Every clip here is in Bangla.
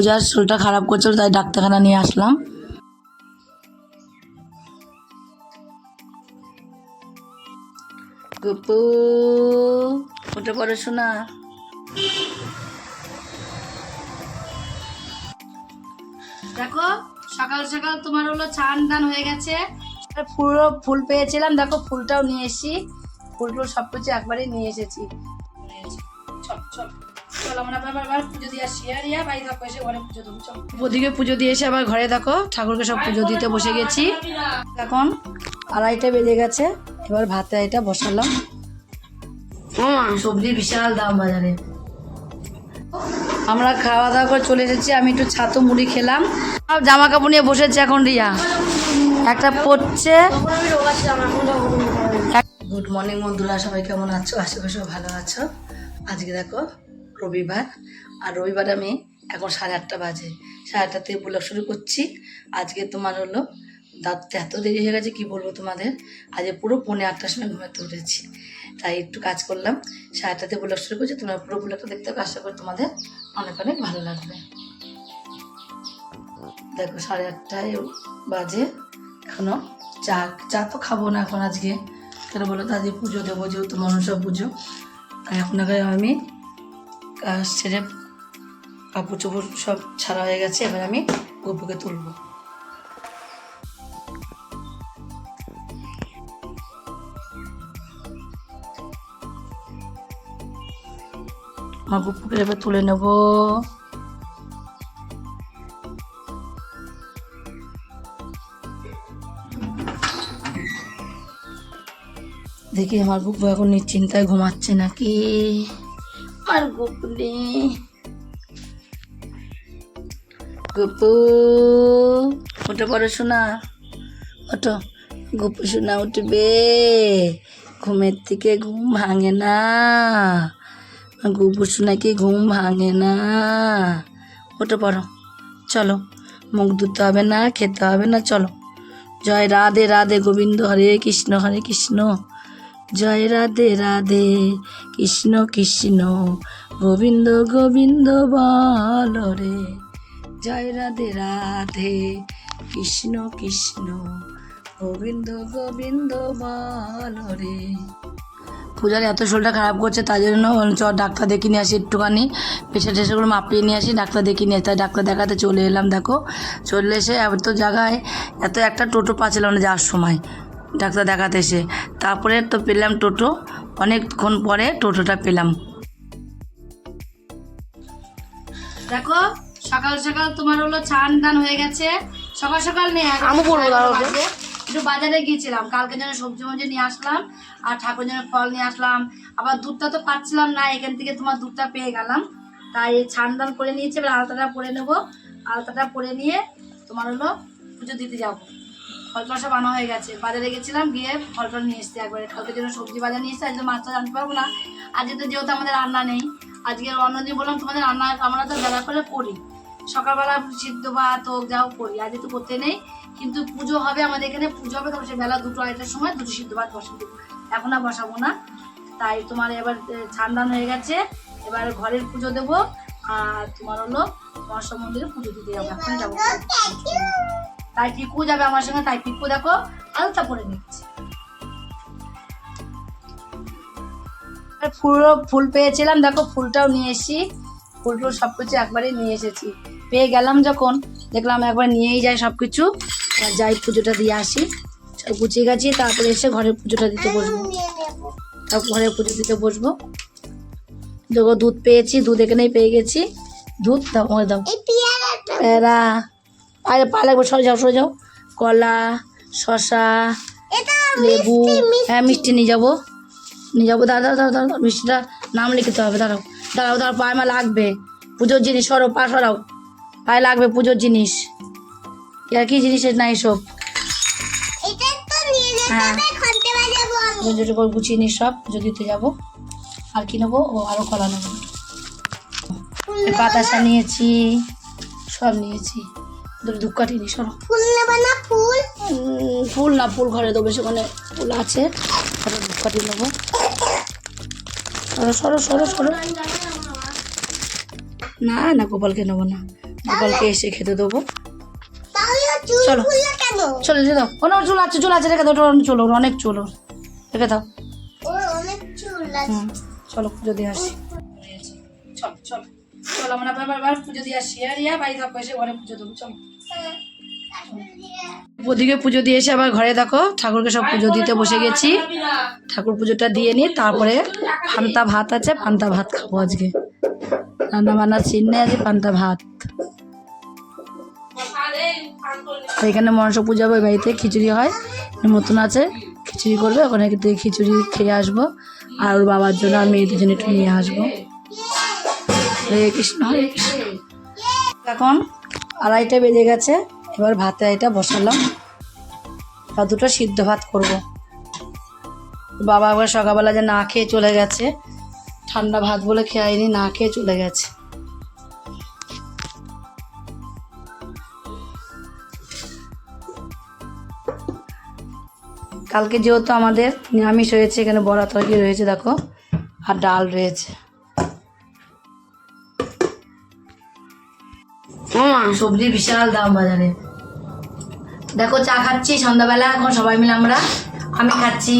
পূজার শরীরটা খারাপ করছিল, তাই ডাক্তারখানা নিয়ে আসলাম। গুপু উঠে পড়ে শোনা। দেখো, সকাল সকাল তোমার হলো ছান দান হয়ে গেছে। পুরো ফুল পেয়েছিলাম, দেখো ফুলটাও নিয়ে এসেছি। ফুল টুল সব কিছু একবারে নিয়ে এসেছি। চল আমরা আবার আবার পুজো দিয়ে আসি। আর ইয়া বাড়ি থাকো এসে ঘরে পুজো দেবো চল ওদিকে পুজো দিয়ে এসে আবার ঘরে দেখো ঠাকুরকে সব পুজো দিতে বসে গেছি। এখন আড়াইটা বেজে গেছে এবার ভাতে এটা বসালাম। সবজির বিশাল দাম বাজারে। আমরা খাওয়া দাওয়া করে চলে এসেছি আমি একটু ছাতু মুড়ি খেলাম। আর জামা কাপড় নিয়ে বসেছে এখন রিয়া। একটা পড়ছে। গুড মর্নিং বন্ধুরা সবাই কেমন আছো? আশেপাশে ভালো আছো। আজকে দেখো রবিবার। আর রবিবার আমি এখন সাড়ে আটটা বাজে। সাড়ে আটটা থেকে ব্লগ শুরু করছি। আজকে তোমার হলো দাঁত এত দেরি হয়ে গেছে, কী বলব তোমাদের? আজকে পুরো পৌনে আটটার সময় ঘুমাতে উঠেছি। তাই একটু কাজ করলাম। সাড়ে আটটাতে ব্লগ শুরু করছি। তোমরা পুরো ব্লগটা দেখতে হবে আশা করি তোমাদের অনেক অনেক ভালো লাগবে। দেখো সাড়ে আটটায় বাজে। এখনও চা চা তো খাব না এখন আজকে। কেন বলো তো আজকে পুজো দেবো, যেহেতু মনসা পুজো। এখন আগে আমি কাজ সেরে কাপড় চোপড় সব ছাড়া হয়ে গেছে, এবার আমি গপুকে তুলবো। আমার গপুকে এবার তুলে নেব। দেখি আমার গুপু এখন নিশ্চিন্তায় ঘুমাচ্ছে নাকি। আর গুপুনি গুপু উঠে পড়ে শোনা ওঠো গুপু শোনা উঠবে ঘুমের থেকে ঘুম ভাঙে না গুপু শোনা কি ঘুম ভাঙে না উঠে পড়ো চলো মুখ ধুতে হবে না খেতে হবে না চলো জয় রাধে রাধে গোবিন্দ হরে কৃষ্ণ হরে কৃষ্ণ জয় রাধে রাধে। কৃষ্ণ কৃষ্ণ, গোবিন্দ গোবিন্দ বল রে। জয় রাধে রাধে। কৃষ্ণ কৃষ্ণ, গোবিন্দ গোবিন্দ বল রে। পূজার এত শরীরটা খারাপ করছে তার জন্য চ ডাক্তার দেখিয়ে নিয়ে আসি একটুখানি। প্রেশার টেশারগুলো মাপিয়ে নিয়ে আসি, ডাক্তার দেখিয়ে নিয়ে তাই ডাক্তার দেখাতে চলে এলাম, দেখো। চলে এসে এত জায়গায় এত একটা টোটো পাচ্ছিলাম না যাওয়ার সময়। ডাক্তার দেখাতে এসে। তারপরে তো পেলাম টোটো। অনেকক্ষণ পরে টোটোটা পেলাম। দেখো সকাল সকাল তোমার হলো ছান দান হয়ে গেছে। সকাল সকাল নেই আমি পড়ব একটু বাজারে গিয়েছিলাম কালকে যেন সবজি মঞ্জি নিয়ে আসলাম আর ঠাকুর যেন ফল নিয়ে আসলাম। আবার দুধটা তো পাচ্ছিলাম না এখান থেকে তোমার দুধটা পেয়ে গেলাম। তাই ছান দান করে নিয়েছি এবার আলতাটা পরে নেব। আলতাটা পরে নিয়ে তোমার হলো পুজো দিতে যাব। ফল টল সব আনা হয়ে গেছে। বাজারে গেছিলাম, গিয়ে ফল টল নিয়ে এসছি একবারে। কালকে জন্য সবজি বাজার নিয়ে এসছি, আজকে মাছটা জানতে পারব না। আজকে তো যেহেতু আমাদের রান্না নেই, আজকে অন্যদিন বললাম তোমাদের রান্না আমরা তো বেলা করে করি। সকালবেলা সিদ্ধ ভাত হোক যাও করি আজকে তো করতে নেই। কিন্তু পুজো হবে, আমাদের এখানে পুজো হবে তবে সে বেলা দুটো আড়াইটার সময় দুটো সিদ্ধ ভাত বসাবো। এখন আর বসাবো না। তাই তোমার এবার ছান্দান হয়ে গেছে। এবার ঘরের পুজো দেবো। আর তোমার হলো মহাশয় মন্দিরে পুজো দিতে যাব। এখন যাব। তাই পিকু যাবে আমার সঙ্গে তাই পিকু দেখো আলতা পরে নিচ্ছে। আর ফুল ফুল পেয়েছিলাম দেখো ফুলটাও নিয়ে এসেছি। ফুল টুল সব কিছু একবারে নিয়ে এসেছি। পেয়ে গেলাম যখন দেখলাম একবার নিয়েই যাই সব কিছু আর যাই পুজোটা দিয়ে আসি। সব গুছিয়ে গাছি তারপরে এসে ঘরের পুজোটা দিতে বসবো। তারপর ঘরের পুজো দিতে বসবো। দেখো দুধ পেয়েছি দুধ এখানেই পেয়ে গেছি। দুধ দাও ওই দাও। প্যারা। আরে পা লাগবে সরে যাও সরে যাও। কলা শশা লেবু হ্যাঁ মিষ্টি নিয়ে যাব। নিয়ে যাব দাঁড়া দাঁড়া দাঁড়া দাঁড়াও মিষ্টিটা নাম লিখতে হবে দাঁড়াও। দাঁড়াও দাঁড়াও পায়ে মা লাগবে। পুজোর জিনিস সরো পা সরাও। পায়ে লাগবে পুজোর জিনিস। আর কি জিনিসের নাই সব হ্যাঁ। গুছিয়ে নিস সব পুজো দিতে যাব। আর কি নেব? ও আরও কলা নেব। বাতাসা নিয়েছি সব নিয়েছি। দুটো ধূপকাঠি নি সরো ফুল নেবে না ফুল? ফুল না ফুল ঘরে দেবো সেখানে ফুল আছে। একটা ধূপকাঠি নেব। সরো সরো সরো সরো। না না গোপালকে নেব না। গোপালকে এসে খেতে দেবো। চুল চলো। যে দাও। কোনো চুল আছে চুল আছে রেখে দাও অনেক চুল ওর অনেক চুল ওর। রেখে দাও। চুল পুজো দিয়ে আসি। চলো চলো। চলো আমরা আবার পুজো দিয়ে আসি। আর ইয়া বাড়ি থাকব এসে ঘরে পুজো দেবো চলো। ওদিকে পুজো দিয়ে এসে আবার ঘরে দেখো, ঠাকুরকে সব পুজো দিতে বসে গেছি। ঠাকুর পুজোটা দিয়ে নিয়ে তারপরে পান্তা ভাত আছে, পান্তা ভাত খাব আজকে। রান্না বান্না চিন্নে আছে পান্তা ভাত। এখানে মনসা পুজো হবে বাড়িতে খিচুড়ি হয়। নতুন আছে, খিচুড়ি করবে, ওখানে খিচুড়ি খেয়ে আসব। আর ওর বাবার জন্য আর মেয়েদের জন্য একটু নিয়ে আসব। হরে কৃষ্ণ হরে কৃষ্ণ। এখন আড়াইটা বেজে গেছে, এবার ভাতে এটা বসালাম। আর দুটো সিদ্ধ ভাত করব। বাবা একবার সকালবেলা যে না খেয়ে চলে গেছে, ঠান্ডা ভাত বলে খেয়াইনি, না খেয়ে চলে গেছে। কালকে যেহেতু আমাদের নিরামিষ হয়েছে, এখানে বড়া তরকারি রয়েছে, দেখো, আর ডাল রয়েছে। সবজির বিশাল দাম বাজারে। দেখো চা খাচ্ছি সন্ধ্যাবেলা এখন সবাই মিলে আমরা। আমি খাচ্ছি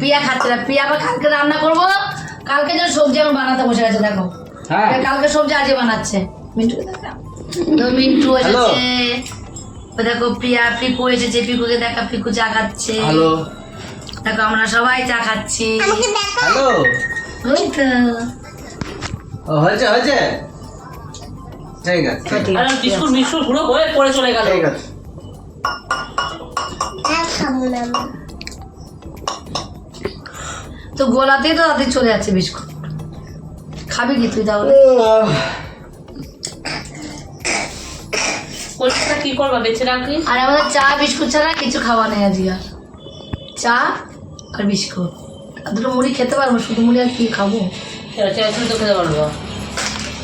পিয়া খাচ্ছে। না পিয়া আবার কালকে রান্না করব? কালকে যেন সবজি আমি বানাতে বসে গেছে দেখো। হ্যাঁ। কালকে সবজি আজকে বানাচ্ছে। মিন্টু তো মিন্টু এসেছে। দেখো প্রিয়া পিকু এসেছে। পিকুকে দেখা পিকু চা খাচ্ছে। হ্যালো। দেখো আমরা সবাই চা খাচ্ছি। হ্যালো। ওই তো। হয়েছে হয়েছে? ঠিক আছে। বিস্কুট বিস্কুট পুরো হয়ে পড়ে চলে গেল। ঠিক আছে। এক খাব না আমি। তো গোলাতেই তো তাদের চলে যাচ্ছে বিস্কুট। খাবি কি তুই তাহলে? কলকাতা কি করবা বেঁচে রাখি আর আমাদের চা বিস্কুট ছাড়া কিছু খাওয়া নেই আজকে আর। চা আর বিস্কুট। আর দুটো মুড়ি খেতে পারব শুধু মুড়ি আর কি খাব? খেতে পারব।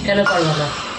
কেন পারব না?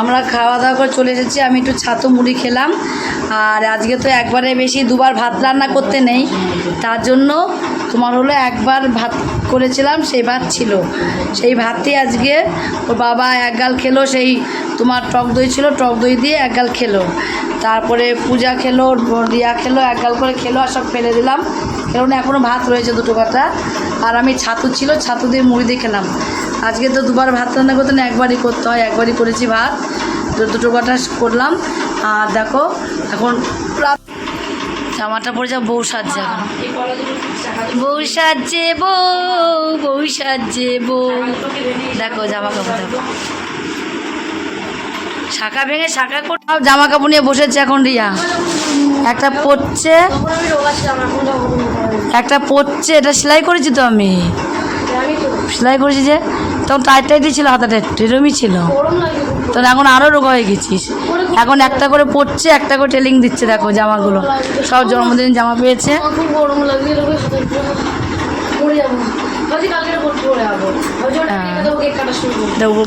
আমরা খাওয়া দাওয়া করে চলে এসেছি। আমি একটু ছাতু মুড়ি খেলাম। আর আজকে তো একবারে বেশি দুবার ভাত রান্না করতে নেই। তার জন্য তোমার হলো একবার ভাত করেছিলাম, সেই ভাত ছিল। সেই ভাতই আজকে ওর বাবা এক গাল খেলো, সেই তোমার টক দই ছিল, টক দই দিয়ে এক গাল খেলো। তারপরে পূজা খেলো রিয়া খেলো, এক গাল করে খেলো আর সব ফেলে দিলাম। কারণ এখনও ভাত রয়েছে দুটো কাটা আর আমি ছাতু ছিল, ছাতু দিয়ে মুড়ি দিয়ে খেলাম। আজকে তো দুবার ভাত রান্না করতে না একবারই করতে হয়, একবারই করেছি ভাত। তো দুটো কাটা করলাম। আর দেখো, এখন জামাটা পড়েছে বউ সাজছে বউ সাজছে বউ বউ বউ। দেখো, জামা কাপড় দেখো। শাখা ভেঙে শাখা করে জামা কাপড় নিয়ে বসেছে এখন রিয়া। একটা পড়ছে একটা পড়ছে এটা সেলাই করেছি তো আমি। সেলাই করেছি যে তখন টাইট টাইটই ছিল হাতাটা এরমই ছিল। তখন এখন আরও রোগা হয়ে গেছিস। এখন একটা করে পড়ছে একটা করে টেলিং দিচ্ছে দেখো জামাগুলো। সব জন্মদিন জামা পেয়েছে। হ্যাঁ।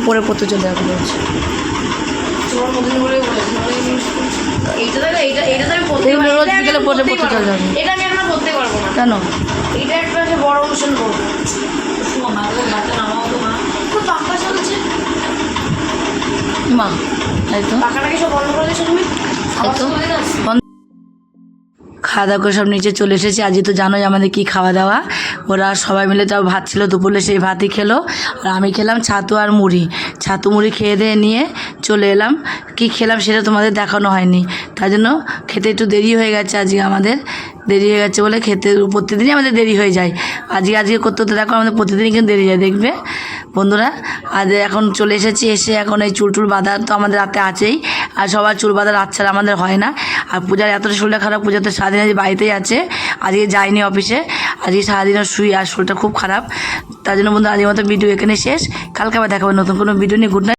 পরে পড়তে চলে যাবে রোজ বিকেলে পড়তে পড়তে চলে যাবে এটা আমি এখন পড়তে পারব না। কেন? এটা একটা বড় অনুষ্ঠান করব মা তাই তো। সব বন্ধ করে দিয়েছ তুমি। তো। বন্ধ- খাওয়া দাওয়া করে সব নিচে চলে এসেছি। আজকে তো জানোই আমাদের কি খাওয়া দাওয়া ওরা সবাই মিলে তাও ভাত ছিল দুপুরে সেই ভাতই খেলো। আর আমি খেলাম ছাতু আর মুড়ি। ছাতু, মুড়ি খেয়ে দিয়ে নিয়ে চলে এলাম। কি খেলাম সেটা তোমাদের দেখানো হয়নি। তার জন্য খেতে একটু দেরি হয়ে গেছে আজকে আমাদের। দেরি হয়ে গেছে বলে খেতে প্রতিদিনই আমাদের দেরি হয়ে যায়। আজকে আজকে করতে করতে দেখো আমাদের প্রতিদিনই কিন্তু দেরি যায় দেখবে? বন্ধুরা, আজ এখন চলে এসেছি, এসে এখন এই চুল টুল বাঁধা তো আমাদের রাতে আছেই। আর সবার চুল বাঁধা রাত আমাদের হয় না। আর পূজার এতটা শরীরটা খারাপ, পূজা তো সারাদিন আজ বাড়িতেই আছে, আজকে যায়নি অফিসে, আজকে সারাদিন শুই আর শরীরটা খুব খারাপ। তার জন্য বন্ধু, আজকের মতো ভিডিও এখানে শেষ। কালকে আবার দেখাবো নতুন কোনো ভিডিও নিয়ে। Good night